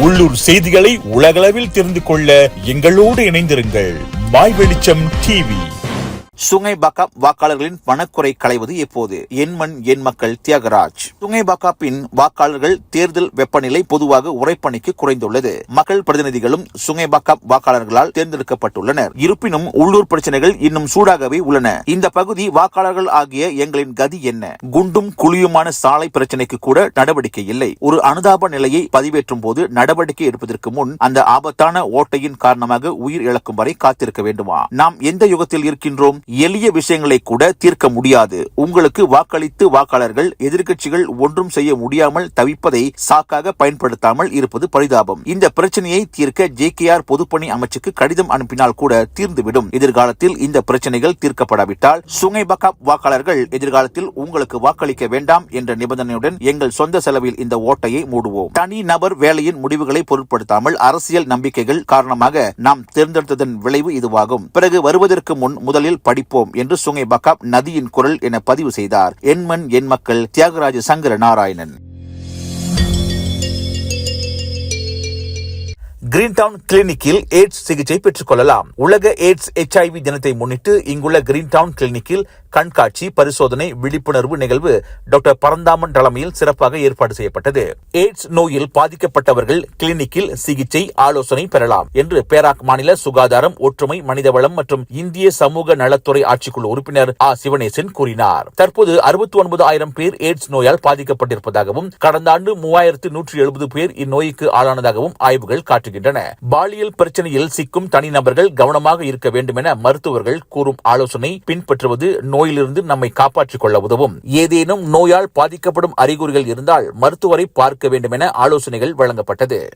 உள்ளூர் செய்திகளை உலகளவில் தெரிந்து கொள்ள எங்களோடு இணைந்திருங்கள். மாய் வெளிச்சம் டிவி சுங்கை பக்காப் வாக்காளர்களின் பணக்குறை களைவது எப்போது? எண்மண் என் மக்கள் தியாகராஜ். சுங்கை பக்காப்பின் வாக்காளர்கள் தேர்தல் வெப்பநிலை பொதுவாக உரைப்பணிக்கு குறைந்துள்ளது. மக்கள் பிரதிநிதிகளும் சுங்கை பக்காப் வாக்காளர்களால் தேர்ந்தெடுக்கப்பட்டுள்ளனர். இருப்பினும் உள்ளூர் பிரச்சனைகள் இன்னும் சூடாகவே உள்ளன. இந்த பகுதி வாக்காளர்கள் ஆகிய எங்களின் கதி என்ன? குண்டும் குழியுமான சாலை பிரச்சனைக்கு கூட நடவடிக்கை இல்லை. ஒரு அனுதாப நிலையை பதிவேற்றும் போது நடவடிக்கை எடுப்பதற்கு முன் அந்த ஆபத்தான ஓட்டையின் காரணமாக உயிர் இழக்கும் வரை காத்திருக்க வேண்டுமா? நாம் எந்த யுகத்தில் இருக்கின்றோம்? எளிய விஷயங்களை கூட தீர்க்க முடியாது. உங்களுக்கு வாக்களித்து வாக்காளர்கள் எதிர்க்கட்சிகள் ஒன்றும் செய்ய முடியாமல் தவிப்பதை சாக்காக பயன்படுத்தாமல் இருப்பது பரிதாபம். இந்த பிரச்சனையை தீர்க்க ஜே கே ஆர் பொதுப்பணி அமைச்சுக்கு கடிதம் அனுப்பினால் கூட தீர்ந்துவிடும். எதிர்காலத்தில் இந்த பிரச்சனைகள் தீர்க்கப்படாவிட்டால் சுங்கை பக்காப் வாக்காளர்கள் எதிர்காலத்தில் உங்களுக்கு வாக்களிக்க வேண்டாம் என்ற நிபந்தனையுடன் எங்கள் சொந்த செலவில் இந்த ஓட்டையை மூடுவோம். தனி நபர் வேலையின் முடிவுகளை பொருட்படுத்தாமல் அரசியல் நம்பிக்கைகள் காரணமாக நாம் தேர்ந்தெடுத்ததன் விளைவு இதுவாகும். பிறகு வருவதற்கு முன் முதலில் படிப்போம் என்று சுங்கை பக்காப் நதியின் குரல் என பதிவு செய்தார். எண்மண் எண் மக்கள் தியாகராஜ சங்கர நாராயணன் கிரீன்டவுன் கிளினிக்கில் எய்ட்ஸ் சிகிச்சை பெற்றுக் கொள்ளலாம். உலக எய்ட்ஸ் எச்ஐவி தினத்தை முன்னிட்டு இங்குள்ள கிரீன்டவுன் கிளினிக்கில் கண்காட்சி பரிசோதனை விழிப்புணர்வு நிகழ்வு டாக்டர் பரந்தாமன் தலைமையில் சிறப்பாக ஏற்பாடு செய்யப்பட்டது. எய்ட்ஸ் நோயில் பாதிக்கப்பட்டவர்கள் கிளினிக்கில் சிகிச்சை ஆலோசனை பெறலாம் என்று பேராக் மாநில சுகாதாரம் ஒற்றுமை மனிதவளம் மற்றும் இந்திய சமூக நலத்துறை ஆட்சிக்குழு உறுப்பினர் ஆ. சிவனேசன் கூறினார். தற்போது அறுபத்தி ஒன்பது ஆயிரம் பேர் எய்ட்ஸ் நோயால் பாதிக்கப்பட்டிருப்பதாகவும் கடந்த ஆண்டு மூவாயிரத்து நூற்றி எழுபது பேர் இந்நோய்க்கு ஆளானதாகவும் ஆய்வுகள் காட்டுகின்றன. பாலியல் பிரச்சனையில் சிக்கும் தனிநபர்கள் கவனமாக இருக்க வேண்டும் என மருத்துவர்கள் கூறும் ஆலோசனை பின்பற்றுவது நோய் நோயிலிருந்து நம்மை காப்பாற்றிக் கொள்ள உதவும். ஏதேனும் நோயால் பாதிக்கப்படும் அறிகுறிகள் இருந்தால் மருத்துவரை பார்க்க வேண்டும் என ஆலோசனைகள் வழங்கப்பட்டது.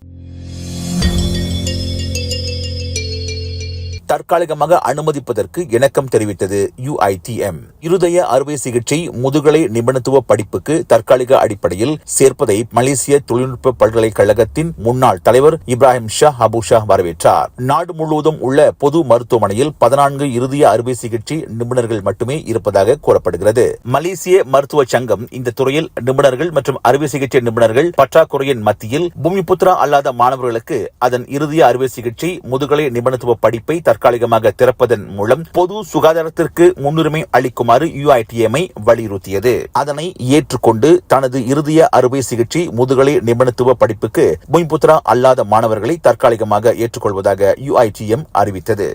தற்காலிகமாக அனுமதிப்பதற்கு இணக்கம் தெரிவித்தது யுஐடிஎம் இருதய அறுவை சிகிச்சை முதுகலை நிபுணத்துவ படிப்புக்கு தற்காலிக அடிப்படையில் சேர்ப்பதை மலேசிய தொழில்நுட்ப பல்கலைக்கழகத்தின் முன்னாள் தலைவர் இப்ராஹிம் ஷா அபு ஷா வரவேற்றார். நாடு முழுவதும் உள்ள பொது மருத்துவமனையில் பதினான்கு இருதய அறுவை சிகிச்சை நிபுணர்கள் மட்டுமே இருப்பதாக கூறப்படுகிறது. மலேசிய மருத்துவ சங்கம் இந்த துறையில் நிபுணர்கள் மற்றும் அறுவை சிகிச்சை நிபுணர்கள் பற்றாக்குறையின் மத்தியில் பூமிபுத்ரா அல்லாத மாணவர்களுக்கு அதன் இறுதிய அறுவை சிகிச்சை முதுகலை நிபுணத்துவ படிப்பை தற்காலிகமாக திறப்பதன் மூலம் பொது சுகாதாரத்திற்கு முன்னுரிமை அளிக்குமாறு யுஐடிஎம்ஐ வலியுறுத்தியது. அதனை ஏற்றுக்கொண்டு தனது இறுதிய அறுவை சிகிச்சை முதுகலை நிபுணத்துவ படிப்புக்கு பூமிபுத்ரா அல்லாத மாணவர்களை தற்காலிகமாக ஏற்றுக்கொள்வதாக யுஐடிஎம் அறிவித்தது.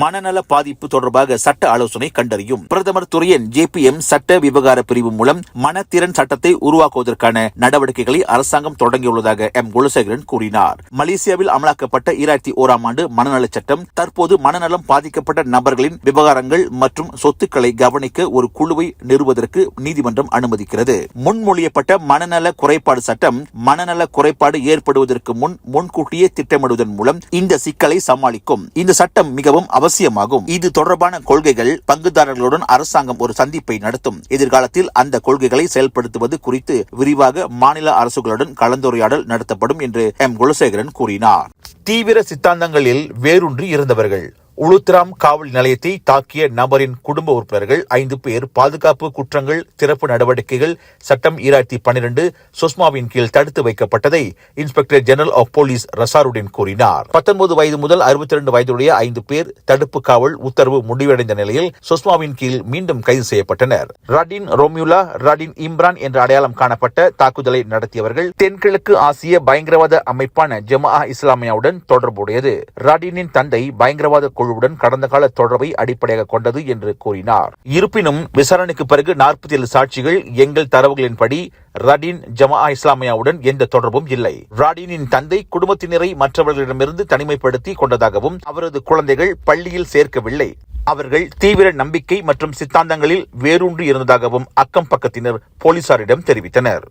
மனநல பாதிப்பு தொடர்பாக சட்ட ஆலோசனை கண்டறியும். பிரதமர் துறையின் ஜேபிஎம் சட்ட விவகார பிரிவு மூலம் மனத்திறன் சட்டத்தை உருவாக்குவதற்கான நடவடிக்கைகளை அரசாங்கம் தொடங்கியுள்ளதாக எம். குலசேகரன் கூறினார். மலேசியாவில் அமலாக்கப்பட்ட ஈராயிரத்தி ஓராம் ஆண்டு மனநல சட்டம் தற்போது மனநலம் பாதிக்கப்பட்ட நபர்களின் விவகாரங்கள் மற்றும் சொத்துக்களை கவனிக்க ஒரு குழுவை நிறுவதற்கு நீதிமன்றம் அனுமதிக்கிறது. முன்மொழியப்பட்ட மனநல குறைபாடு சட்டம் மனநல குறைபாடு ஏற்படுவதற்கு முன் முன்கூட்டியே திட்டமிடுவதன் மூலம் இந்த சிக்கலை சமாளிக்கும். இந்த சட்டம் மிகவும் அவ அவசியமாகும். இது தொடர்பான கொள்கைகள் பங்குதாரர்களுடன் அரசாங்கம் ஒரு சந்திப்பை நடத்தும். எதிர்காலத்தில் அந்த கொள்கைகளை செயல்படுத்துவது குறித்து விரிவாக மாநில அரசுகளுடன் கலந்துரையாடல் நடத்தப்படும் என்று எம். குலசேகரன் கூறினார். தீவிர சித்தாந்தங்களில் வேரூன்றி இருந்தவர்கள். உளுத்ராம் காவல் நிலையத்தை தாக்கிய நபரின் குடும்ப உறுப்பினர்கள் ஐந்து பேர் பாதுகாப்பு குற்றங்கள் திறப்பு நடவடிக்கைகள் சட்டம் ஈராயிரத்தி பன்னிரண்டு சுஷ்மாவின் கீழ் தடுத்து வைக்கப்பட்டதை இன்ஸ்பெக்டர் ஜெனரல் ஆஃப் போலீஸ் ரசாருடன் கூறினார். பத்தொன்பது வயது முதல் அறுபத்தி இரண்டு வயதுடைய ஐந்து பேர் தடுப்பு காவல் உத்தரவு முடிவடைந்த நிலையில் சுஷ்மாவின் கீழ் மீண்டும் கைது செய்யப்பட்டனர். ரடின் ரோமியுலா ரடின் இம்ரான் என்ற அடையாளம் காணப்பட்ட தாக்குதலை நடத்தியவர்கள் தென்கிழக்கு ஆசிய பயங்கரவாத அமைப்பான ஜமா இஸ்லாமியாவுடன் தொடர்புடையது. ரடினின் தந்தை பயங்கரவாத குழுவுடன் கடந்த கால தொடர்பை அடிப்படையாக கொண்டது என்று கூறினார். இருப்பினும் விசாரணைக்கு பிறகு நாற்பத்தி ஏழு சாட்சிகள் எங்கள் தரவுகளின்படி ரடின் ஜமா இஸ்லாமியாவுடன் எந்த தொடர்பும் இல்லை. ராடினின் தந்தை குடும்பத்தினரை மற்றவர்களிடமிருந்து தனிமைப்படுத்தி கொண்டதாகவும் அவரது குழந்தைகள் பள்ளியில் சேர்க்கவில்லை. அவர்கள் தீவிர நம்பிக்கை மற்றும் சித்தாந்தங்களில் வேரூன்றி இருந்ததாகவும் அக்கம் பக்கத்தினர் போலீசாரிடம் தெரிவித்தனர்.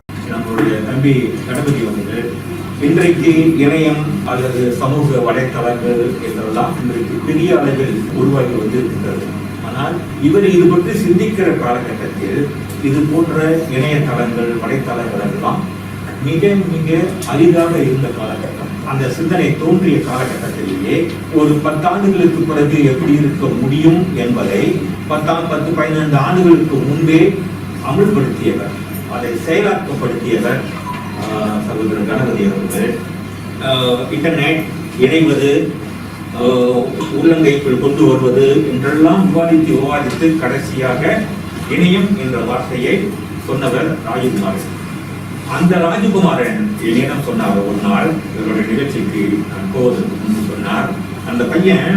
இன்றைக்கு இணையம் அல்லது சமூக வலைத்தளங்கள் என்றெல்லாம் இன்றைக்கு பெரிய அளவில் உருவாகி வந்திருக்கின்றது ஆனால் இவர் இது பற்றி சிந்திக்கிற காலகட்டத்தில் இது போன்ற இணையதளங்கள் வலைத்தளங்கள் எல்லாம் மிக மிக அரிதாக இருந்த காலகட்டம். அந்த சிந்தனை தோன்றிய காலகட்டத்திலேயே ஒரு பத்தாண்டுகளுக்கு பிறகு எப்படி இருக்க முடியும் என்பதை பத்தாம் பத்து பதினைந்து ஆண்டுகளுக்கு முன்பே அமுல்படுத்தியவர் அதை செயலாக்கப்படுத்தியவர் சகோதரர் கணபதி அவர்கள். இன்டர்நெட் இணைவது உள்ளங்கைக்குள் கொண்டு வருவது என்றெல்லாம் விவாதித்து விவாதித்து கடைசியாக இணையம் என்ற வார்த்தையை சொன்னவர் ராஜகுமாரன். அந்த ராஜகுமாரன் என்னிடம் சொன்னார் ஒரு நாள் இவருடைய நிகழ்ச்சிக்கு நான் போவதற்கு முன்பு சொன்னார். அந்த பையன்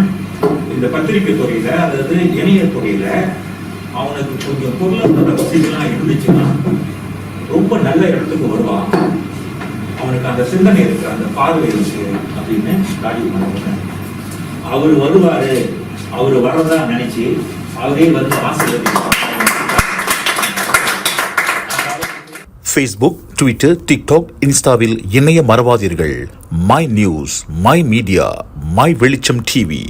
இந்த பத்திரிகை துறையில அதாவது இணைய துறையில அவனுக்கு கொஞ்சம் பொருளாதார வசதிகள்லாம் இருந்துச்சுன்னா ரொம்ப நல்ல இடத்துக்கு வருவான். அவனுக்கு அந்த சிந்தனை இருக்கு அந்த பார்வை இருக்கு அப்படின்னு ராஜீவ் மனோகரன் அவர் வருவாரு அவர் வரதா நினைச்சு அவரே வந்து ஆசீர்வதிப்பார். ஃபேஸ்புக் ட்விட்டர் டிக்டாக் இன்ஸ்டாவில் இணைய மறவாதீர்கள். My news my media my Velicham TV